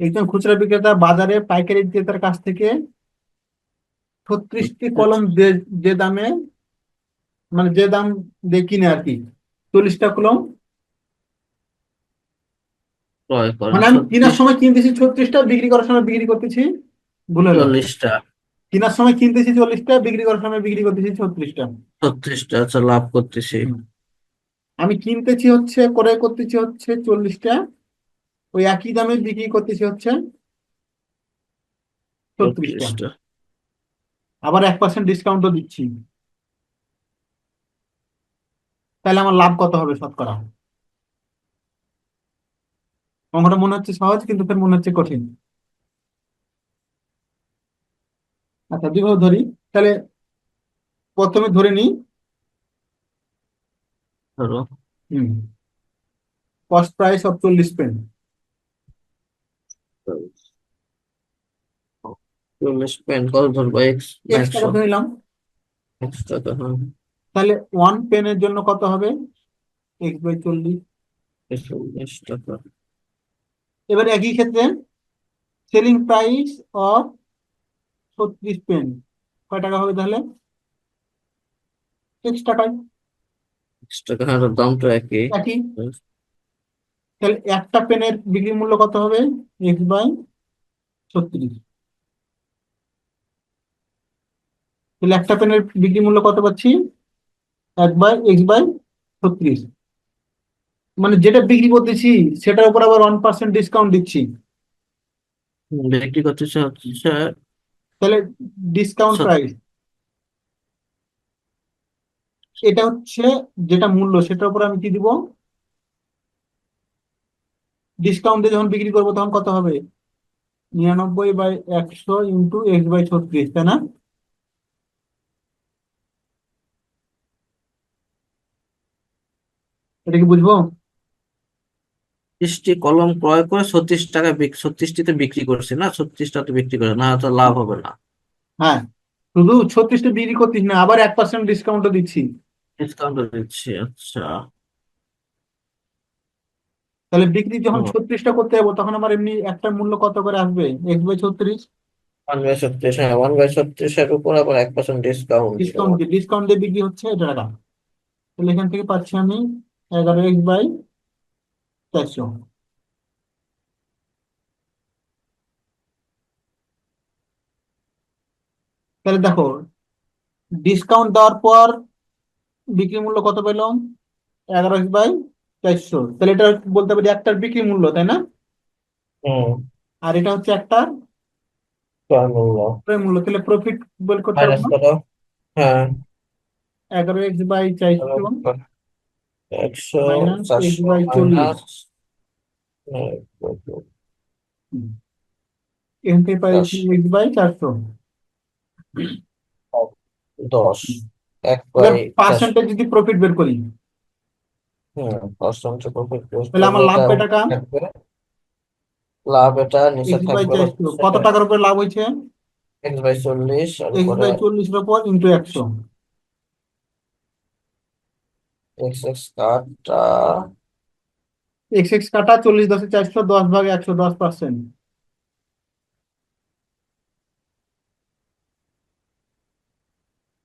একজন খুচরা বিক্রেতা বাজারে পাইকারি বিক্রেতার কাছ থেকে ছত্রিশটি কলম যে দামে মানে যে দাম দিয়ে কিনে আর কি চল্লিশটা কলম। মানে আমি কেনার সময় কিনতেছি ছত্রিশটা বিক্রি করার সময় বিক্রি করতেছি ভুল চল্লিশটা। কেনার সময় কিনতেছি চল্লিশটা বিক্রি করার সময় বিক্রি করতেছি ছত্রিশটা। ছত্রিশটা আচ্ছা লাভ করতেছি। আমি কিনতেছি হচ্ছে ক্রয় করতেছি হচ্ছে চল্লিশটা। ওই একই দামে বিক্রি করতেছি হচ্ছে আবার এক পার্সেন্ট ডিসকাউন্টও দিচ্ছি। তাহলে আমার লাভ কত হবে শতকরা? অঙ্কটা মনে হচ্ছে সহজ কিন্তু ফের মনে হচ্ছে কঠিন। আচ্ছা দুইভাবে ধরি। তাহলে প্রথমে ধরে নিই। ধরো। হুম। কস্ট প্রাইস অফ চল্লিশ পেন চল্লিশ পেন কত ধরবো এক্স এক্স টাকা একশো নিলাম? এক্স টাকা হ্যাঁ তাহলে ওয়ান পেনের জন্য কত হবে? এক্স বাই চল্লিশ। চল্লিশ টাকা। এবার একই ক্ষেত্রে সেলিং প্রাইস অফ ছত্রিশ পেন কয় টাকা হবে তাহলে? এক্স টাকায় এক্স টাকা হ্যাঁ দামটা একই। একই। তাহলে একটা পেনের বিক্রি মূল্য কত হবে? এক্স বাই ছত্রিশ। একটা পেনের বিক্রি মূল্য কত পাচ্ছি? এক বাই এক্স বাই ছত্রিশ। মানে যেটা বিক্রি করতেছি সেটার উপর আবার ওয়ান পার্সেন্ট ডিসকাউন্ট দিচ্ছি। বিক্রি করতেছে হচ্ছে তাহলে ডিসকাউন্ট প্রাইস এটা হচ্ছে যেটা মূল্য সেটার উপর আমি কি দিব? ডিসকাউন্ট দিয়ে যখন বিক্রি করব তখন কত হবে? নিরানব্বই বাই একশো ইন্টু এক্স বাই ছত্রিশ তাই না? এটা কি বুঝব? ত্রিশটি কলম ক্রয় করে ছত্রিশ টাকা ছত্রিশটিতে বিক্রি করছে না? ছত্রিশটাতে বিক্রি করে না তো লাভ হবে না। হ্যাঁ শুধু ছত্রিশটা বিক্রি করতিস না আবার এক পার্সেন্ট ডিসকাউন্টও দিচ্ছি। ডিসকাউন্ট দিচ্ছি আচ্ছা। তাহলে বিক্রি যখন ছত্রিশটা করতে যাব তখন আমার এমনি একটা মূল্য কত করে আসবে? এক্স বাই ছত্রিশ? ওয়ান বাই ছত্রিশ হ্যাঁ ওয়ান বাই ছত্রিশের উপর আবার এক পার্সেন্ট ডিসকাউন্ট ডিসকাউন্ট ডিসকাউন্ট দিয়ে বিক্রি হচ্ছে এটা টাকা। তাহলে এখান থেকে পাচ্ছি আমি এগারো এক্স বাই চারশো তাহলে দেখো ডিসকাউন্ট দেওয়ার পর বিক্রি মূল্য কত পেলাম এগারো এক্স বাই চারশো তাহলে এটা বলতে পারি একটার বিক্রি মূল্য তাই না? আর এটা হচ্ছে একটার ক্রয় মূল্য। তাহলে প্রফিট বের করতে পারব হ্যাঁ। এগারো এক্স বাই চারশো একশো Minus by চল্লিশ। এখান থেকে এক্স বাই চারশো দশ এক এবার বাই পার্সেন্টেজ যদি প্রফিট বের করি হুম পার্সেন্ট প্রফিট তাহলে আমার লাভ কয় টাকা থাকবে লাভ এটা নিচে বাই থাকবে চারশো কত টাকার উপরে লাভ হয়েছে এক্স বাই চল্লিশ আর উপরে বাই চল্লিশের উপর ইন্টু একশো এক্স এক্স কাটা এক্স এক্স কাটা চল্লিশ দশে চারশো দশ ভাগে একশো দশ পার্সেন্ট